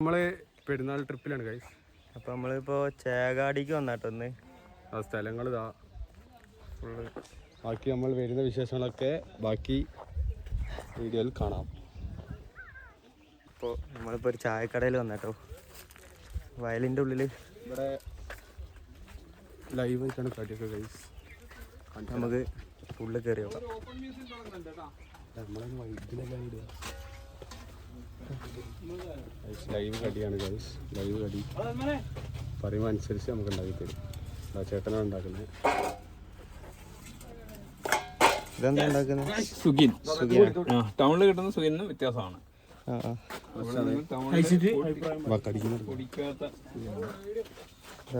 നമ്മൾ പെരുന്നാൾ ട്രിപ്പിലാണ് ഗൈസ് അപ്പൊ നമ്മളിപ്പോ ചേകാടിക്ക് വന്നാട്ടൊന്ന് ആ സ്ഥലങ്ങൾ ഇതാ ഫുള്ള് ബാക്കി നമ്മൾ വരുന്ന വിശേഷങ്ങളൊക്കെ ബാക്കി വീഡിയോയിൽ കാണാം. ഇപ്പോൾ നമ്മളിപ്പോൾ ഒരു ചായക്കടയിൽ വന്നാട്ടോ. വയലിന്റെ ഉള്ളിൽ. ഇവിടെ ലൈവ് ആയിട്ടാണ് കാട്ടിയൊക്കെ ഗൈസ് നമുക്ക് ഫുള്ള് കയറി നോക്കാം. ലൈവ് കടിയാണ് ഗൈസ് ലൈവ് കടി. പറയുമ്പോൾ അനുസരിച്ച് നമുക്ക് ഉണ്ടാക്കി തരും. ആ ചേട്ടനാണ് ഉണ്ടാക്കുന്നത്. ഇതെന്താ ഉണ്ടാക്കുന്നത്? സുഗിൻ സുഖിയാണ് ടൗണിൽ കിട്ടുന്ന സുഗിനും വ്യത്യാസമാണ്.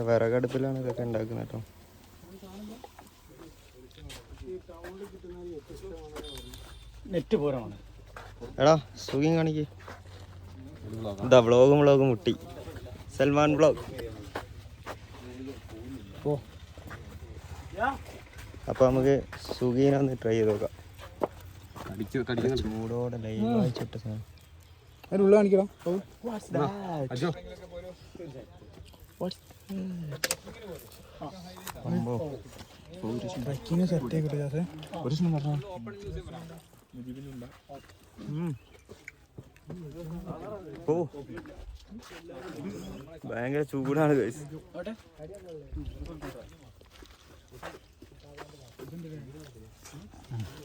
വിറകടുപ്പിലാണ് ഇതൊക്കെ ഉണ്ടാക്കുന്നത് കേട്ടോ. നെറ്റ് പോരാണ് എടാ സുഖം കാണിക്ക്. ഇതാ വ്ളോഗും വ്ളോഗും മുട്ടി. സൽമാൻ വ്ളോഗ്. അപ്പൊ നമുക്ക് സുഖീനെ ഒന്ന് ട്രൈ ചെയ്ത് നോക്കാം. ചൂടോടെ ലൈവ് വായിച്ചിട്ട് സാധനം അതിനുള്ള കാണിക്കണം ട്രക്കിങ് സെറ്റ് ആയിക്കോട്ടെ ഒരു. ഓ ഭയങ്കര ചൂടാണ് ഗൈസ്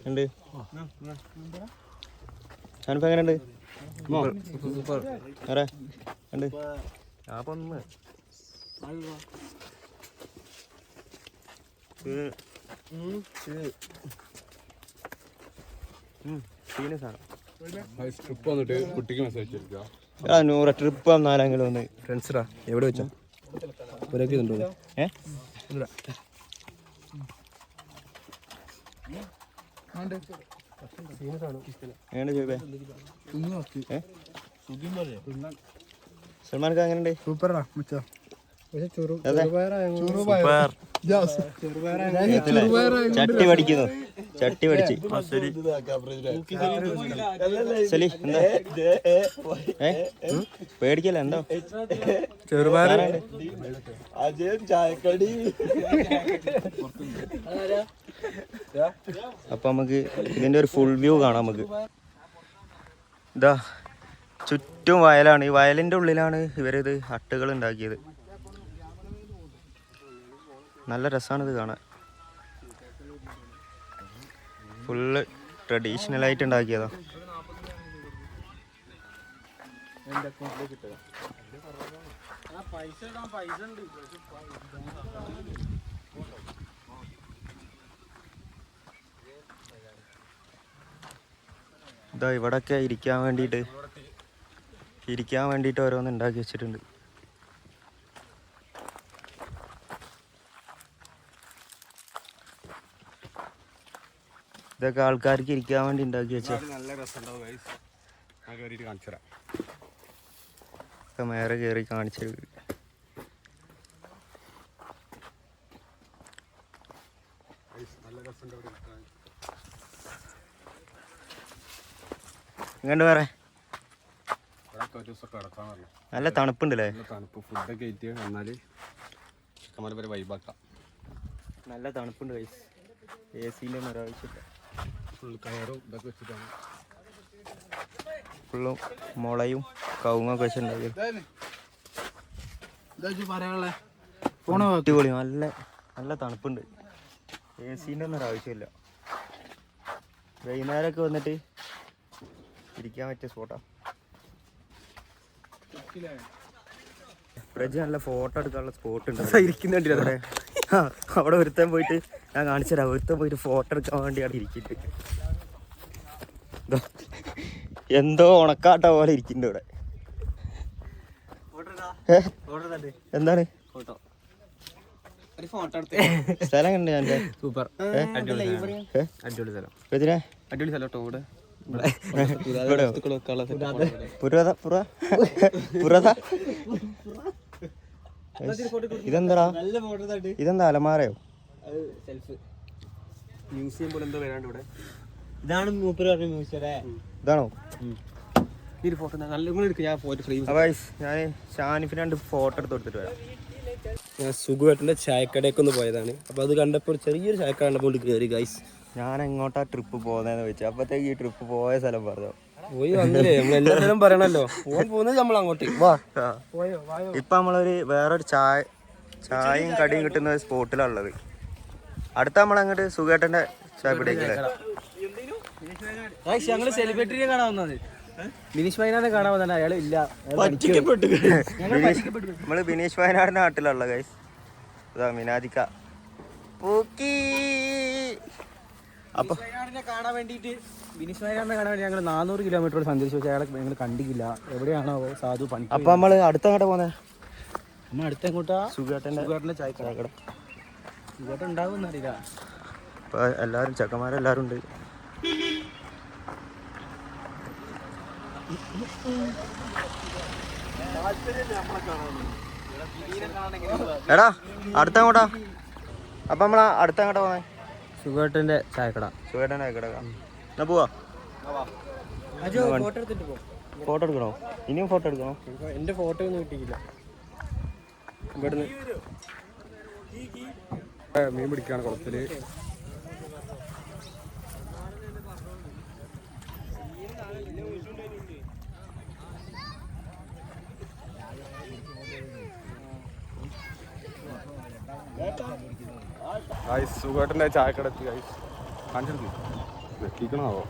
ഉണ്ട് ഞാനിപ്പോ എങ്ങനെ ഉണ്ട് ആരാ ഉണ്ട് ആ പൊന്ന് ഇത് ട്രിപ്പ് വന്നിട്ട് കുട്ടിക്ക് മെസ്സേജ് അയച്ചിരിക്കുക ആ നൂറ് ട്രിപ്പ് നാലെങ്കിലും ഒന്ന് ഫ്രണ്ട്സ്ടാ എവിടെ വെച്ചാ? ഒരൊക്കെ ഉണ്ടോ ഏ? സൽമാൻ ഖാൻ എങ്ങനെയുണ്ട്? സൂപ്പറാ മച്ചാ. ചട്ടി പഠിക്കുന്നു. ചട്ടി പഠിച്ച്. സലി എന്താ? ഏ ഉം? പേടിക്കല്ല എന്താ? ചെറുപയർ. അപ്പൊ നമുക്ക് ഇതിന്റെ ഒരു ഫുൾ വ്യൂ കാണാം നമുക്ക്. ഇതാ ചുറ്റും വയലാണ്. ഈ വയലിന്റെ ഉള്ളിലാണ് ഇവരിത് ഹട്ടുകൾ ഉണ്ടാക്കിയത്. നല്ല രസമാണ് ഇത് കാണാൻ. ഫുള്ള് ട്രഡീഷണൽ ആയിട്ട് ഉണ്ടാക്കിയതാ. ഇതാ ഇവിടൊക്കെ ഇരിക്കാൻ വേണ്ടിയിട്ട് ഇരിക്കാൻ വേണ്ടിയിട്ട് ഓരോന്ന് ഉണ്ടാക്കി വെച്ചിട്ടുണ്ട്. ഇതൊക്കെ ആൾക്കാർക്ക് ഇരിക്കാൻ വേണ്ടി ഉണ്ടാക്കി വെച്ചാൽ നല്ല രസമുണ്ടാവും ഒക്കെ മേറെ കയറി കാണിച്ചു ഇങ്ങോട്ട് വേറെ. നല്ല തണുപ്പുണ്ടല്ലേ? നല്ല തണുപ്പ്. ഫുഡൊക്കെ ആയിട്ട് വന്നാൽ ചിക്കന്മാരെ വരെ വൈബാക്കാം നല്ല തണുപ്പുണ്ട് കൈസ് എ സിന്റെ ഒരാവശ്യമില്ല. ഫുൾ കയറും ഇതൊക്കെ വെച്ചിട്ടാണ്. ഫുള്ളും മുളയും കവുങ്ങൊക്കെ വെച്ചിട്ടുണ്ടാവും അടിപൊളി നല്ല നല്ല തണുപ്പുണ്ട്. എ സിന്റെ ഒന്നും ഒരാവശ്യമില്ല വൈകുന്നേരമൊക്കെ വന്നിട്ട് ഇരിക്കാൻ പറ്റിയ സ്പോട്ടാ ഫ്രിഡ്ജ് നല്ല ഫോട്ടോ എടുക്കാനുള്ള സ്പോട്ട് ഉണ്ട്. ഇരിക്കുന്നുണ്ട് അവിടെ അവിടെ ഒരുത്തൻ പോയിട്ട് ഞാൻ കാണിച്ചുതരാം ഒരുത്തൻ പോയിട്ട് ഫോട്ടോ എടുക്കാൻ വേണ്ടി അവിടെ ഇരിക്കുന്നുണ്ട്. ദാ, എന്തോ ഉണക്കാട്ട പോലെ ഇരിക്കുന്നുണ്ട് ഇവിടെ? എന്താണ്? സ്ഥലം കണ്ടു ഞാൻ സൂപ്പർ. അടിപൊളി അടിപൊളി സ്ഥലം. കേട്ടോ അടിപൊളി സ്ഥലം ഇതെന്താ അലമാരയോ? മ്യൂസിയം പോലെ എന്തോ വരാണ്ട് ഇവിടെ. ഇതാണ് മൂപ്പര് പറഞ്ഞ മ്യൂസിയം ഇതാണോ? ഈ ഒരു ഫോട്ടോ നല്ല എടുക്കും ഞാൻ ഫോട്ടോ ഫ്രെയിം അപ്പോൾ ഗൈസ് ഞാൻ ഷാനിഫിന് രണ്ട് ഫോട്ടോ എടുത്ത് കൊടുത്തിട്ട് വരാം. ഞാൻ ചായക്കടയൊക്കെ ഒന്ന് പോയതാണ്. അപ്പോൾ അത് കണ്ടപ്പോൾ ചെറിയൊരു ചായക്കട കണ്ടപ്പോൾ കയറി ഗൈസ് ഞാൻ എങ്ങോട്ടാ ട്രിപ്പ് പോകുന്നതെന്ന് വെച്ചു അപ്പത്തേക്ക് ഈ ട്രിപ്പ് പോയ സ്ഥലം പറഞ്ഞു. പോയി വന്നില്ലേ? നമ്മൾ എല്ലാവരും പറയണല്ലോ. പോകാൻ പോകുന്നത് നമ്മൾ അങ്ങോട്ട്. വാ. ഇപ്പൊ നമ്മളൊരു വേറൊരു ചായ ചായയും കടിയും കിട്ടുന്ന ഒരു സ്പോട്ടിലുള്ളത് അടുത്ത നമ്മൾ അങ്ങോട്ട് സുഖേട്ടന്റെ ചായ പിടിക്കല്ലേ ഞങ്ങൾ സെലിബ്രിറ്റിനെ കാണാൻ വന്നത്. ബിനീഷ് മൈനാനെ കാണാൻ വന്നത് അയാൾ ഇല്ല. ബിനീഷ് നമ്മൾ ബിനീഷ് വയനാടിന്റെ നാട്ടിലുള്ള ഗൈസ് ഇതാ മിനാദിക്ക. പൂക്കി. അപ്പൊ കാണാൻ വേണ്ടിയിട്ട് ബിനീഷ് വയനാടിനെ കാണാൻ വേണ്ടി ഞങ്ങൾ നാനൂറ് കിലോമീറ്റർ സഞ്ചരിച്ചു പക്ഷേ അയാളെ ഞങ്ങൾ കണ്ടില്ല എവിടെയാണോ സാധു പണി അപ്പൊ നമ്മൾ അടുത്ത അങ്ങോട്ട് പോന്നെ? നമ്മൾ അടുത്തെങ്ങോട്ടാ സുഖേട്ടന്റെ സുഖേട്ടന്റെ ചായ ചായക്കട. സുഖേട്ടൻ ഉണ്ടാവും അറിയില്ല. അപ്പൊ എല്ലാരും ചെക്കന്മാരെല്ലാരും ഉണ്ട്. എടാ അടുത്ത അങ്ങോട്ടാ അപ്പൊ നമ്മളാ അടുത്ത അങ്ങോട്ടാ പോന്നെ? സുഖമായിട്ടിന്റെ ചായക്കട. സുഖേട്ടന്റെ ചായക്കട എന്നാ പോവാ? ഫോട്ടോ എടുത്തിട്ട് പോ. ഫോട്ടോ എടുക്കണോ? ഇനിയും ഫോട്ടോ എടുക്കണോ? എന്റെ ഫോട്ടോ ഒന്നും കിട്ടിയില്ല ഇവിടുന്ന്. മീൻ പിടിക്കാണ് കുളത്തിൽ. ഗൈസ് സുഖമായിട്ടിന്റെ ചായക്കട എത്തി ഗൈസ് കാണിച്ചെടുക്ക് വെക്കിക്കണാവോ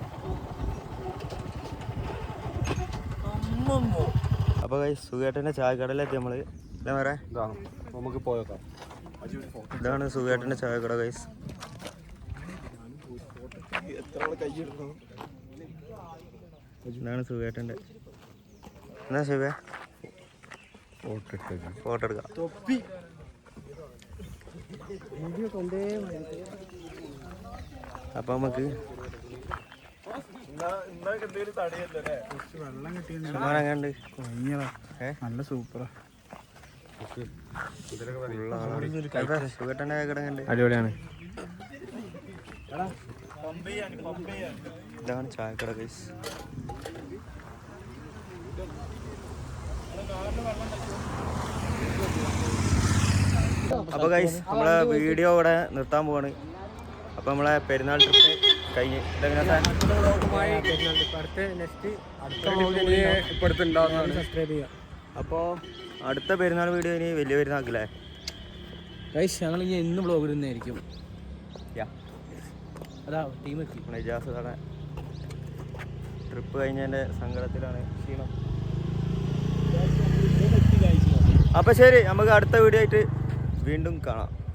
അപ്പൊ കൈ സുഖേട്ടന്റെ ചായക്കടയിലെത്തി നമ്മൾ. എന്താ പറയാ ഇതാ നമുക്ക് പോയേക്കാം. ഇതാണ് സുഖേട്ടന്റെ ചായക്കട ഗൈസ് ഇതാണ് സുഖേട്ടന്റെ എന്നാ ശിവേ? ഫോട്ടോ എടുക്കാം ഫോട്ടോ എടുക്കാം. അപ്പൊ നമുക്ക് നല്ല സൂപ്പറാ. അടിപൊളിയാണ്. ഇതാണ് ചായക്കട ഗൈസ് അപ്പൊ ഗൈസ് നമ്മളെ വീഡിയോ ഇവിടെ നിർത്താൻ പോവാണ്. അപ്പൊ നമ്മളെ പെരുന്നാൾ ട്രിപ്പ് കഴിഞ്ഞ്. അപ്പൊ അപ്പോൾ അടുത്ത പെരുന്നാൾ വീഡിയോ ഇനി വലിയ പെരുന്നാക്കില്ലേ ഗൈസ് ഞങ്ങൾ ഇനി എന്ന് ബ്ലോഗ് ഇടുന്നതായിരിക്കും. യാ. അതാ ടീം എത്തി. ഇജാസ് ട്രിപ്പ് കഴിഞ്ഞതിന്റെ സങ്കടത്തിലാണ് ക്ഷീണം. അപ്പോൾ ശരി നമുക്ക് അടുത്ത വീഡിയോ ആയിട്ട് വീണ്ടും കാണാം.